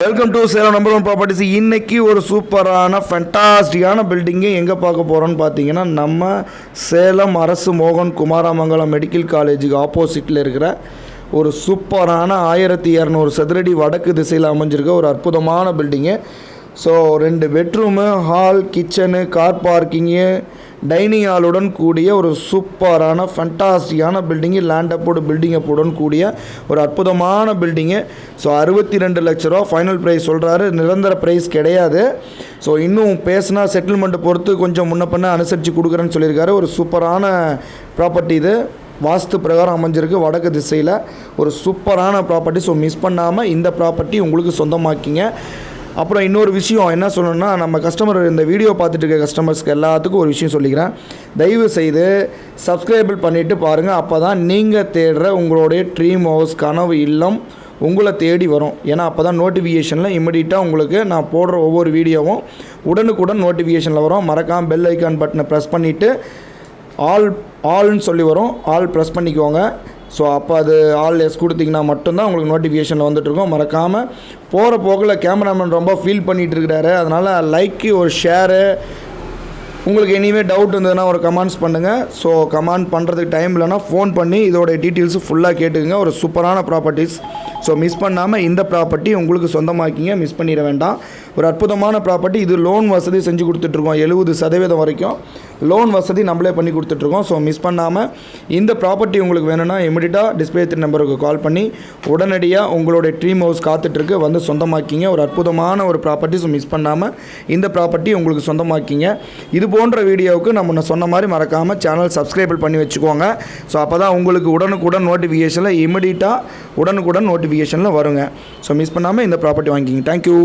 Welcome to Salem number one properties இன்னைக்கு ஒரு சூப்பரான ஃபென்டாஸ்டிக்கான பில்டிங்கு எங்கே பார்க்க போகிறோன்னு பார்த்தீங்கன்னா நம்ம சேலம் அரசு மோகன் குமாரமங்கலம் மெடிக்கல் காலேஜுக்கு ஆப்போசிட்டில் இருக்கிற ஒரு சூப்பரான ஆயிரத்தி இரநூறு சதுரடி வடக்கு திசையில் அமைஞ்சிருக்க ஒரு அற்புதமான பில்டிங்கு ஸோ ரெண்டு bedroom hall kitchen car parking dining ஹாலுடன் கூடிய ஒரு சூப்பரான ஃபண்டாஸ்டிக்கான பில்டிங்கு லேண்ட் அப்போடு பில்டிங் அப்போடன் கூடிய ஒரு அற்புதமான பில்டிங்கு ஸோ அறுபத்தி ரெண்டு லட்ச ரூபா ஃபைனல் ப்ரைஸ் சொல்கிறாரு நிரந்தர ப்ரைஸ் கிடையாது. ஸோ இன்னும் பேசினா செட்டில்மெண்ட்டை பொறுத்து கொஞ்சம் முன்ன பண்ண அனுசரித்து கொடுக்குறேன்னு சொல்லியிருக்காரு. ஒரு சூப்பரான ப்ராப்பர்ட்டி இது. வாஸ்து பிரகாரம் அமைஞ்சிருக்கு வடக்கு திசையில். ஒரு சூப்பரான ப்ராப்பர்ட்டி ஸோ மிஸ் பண்ணாமல் இந்த ப்ராப்பர்ட்டி உங்களுக்கு சொந்தமாக்கிங்க. அப்புறம் இன்னொரு விஷயம் என்ன சொல்லணும்னா நம்ம கஸ்டமர் இந்த வீடியோ பார்த்துட்டு இருக்க கஸ்டமர்ஸ்க்கு எல்லாத்துக்கும் ஒரு விஷயம் சொல்லிக்கிறேன். தயவு செய்து சப்ஸ்கிரைபிள் பண்ணிவிட்டு பாருங்கள் அப்போ தான் நீங்கள் தேடுற உங்களுடைய ட்ரீம் ஹவுஸ் கனவு இல்லம் உங்களை தேடி வரும். ஏன்னா அப்போ தான் நோட்டிஃபிகேஷனில் இமிடியட்டாக உங்களுக்கு நான் போடுற ஒவ்வொரு வீடியோவும் உடனுக்குடன் நோட்டிஃபிகேஷனில் வரும். மறக்காமல் பெல் ஐக்கான் பட்டனை ப்ரெஸ் பண்ணிவிட்டு ஆல் ஆல்னு சொல்லி வரும். ஆல் ப்ரெஸ் பண்ணிக்கோங்க. ஸோ அப்போ அது ஆல் எஸ் கொடுத்தீங்கன்னா மட்டும்தான் உங்களுக்கு நோட்டிஃபிகேஷனில் வந்துட்டுருக்கோம். மறக்காமல் போகிற போக்கில் கேமராமேன் ரொம்ப ஃபீல் பண்ணிகிட்டு இருக்கிறாரு அதனால் லைக்கு ஒரு ஷேரு உங்களுக்கு எனிவே டவுட் இருந்ததுன்னா ஒரு கமெண்ட்ஸ் பண்ணுங்கள் ஸோ கமெண்ட் பண்ணுறதுக்கு டைம் இல்லைனா ஃபோன் பண்ணி இதோட டீட்டெயில்ஸு ஃபுல்லாக கேட்டுக்கங்க. ஒரு சூப்பரான ப்ராப்பர்ட்டிஸ் ஸோ மிஸ் பண்ணாமல் இந்த ப்ராப்பர்ட்டி உங்களுக்கு சொந்தமாக்கிங்க. மிஸ் பண்ணிட வேண்டாம். ஒரு அற்புதமான ப்ராப்பர்ட்டி இது லோன் வசதி செஞ்சு கொடுத்துட்ருக்கோம் எழுபது சதவீதம் வரைக்கும். லோன் வசதி நம்மளே பண்ணி கொடுத்துட்ருக்கோம். ஸோ மிஸ் பண்ணாமல் இந்த ப்ராப்பர்ட்டி உங்களுக்கு வேணும்னா இமிடியட்டாக டிஸ்பிளே நம்பருக்கு கால் பண்ணி உடனடியாக உங்களுடைய ட்ரீம் ஹவுஸ் காத்துட்ருக்கு. வந்து சொந்தமாக்கிங்க. ஒரு அற்புதமான ஒரு ப்ராப்பர்ட்டி ஸோ மிஸ் பண்ணாமல் இந்த ப்ராப்பர்ட்டி உங்களுக்கு சொந்தமாக்கிங்க. இது போன்ற வீடியோவுக்கு நம்ம சொன்ன மாதிரி மறக்காமல் சேனல் சப்ஸ்கிரைபிள் பண்ணி வச்சுக்கோங்க. ஸோ அப்போ தான் உங்களுக்கு உடனுக்குடன் நோட்டிஃபிகேஷனில் இமிடியட்டாக உடனுக்குடன் நோட்டிஃபிகேஷனில் வருங்க. ஸோ மிஸ் பண்ணாமல் இந்த ப்ராப்பர்ட்டி வாங்கிக்கிங்க. தேங்க்யூ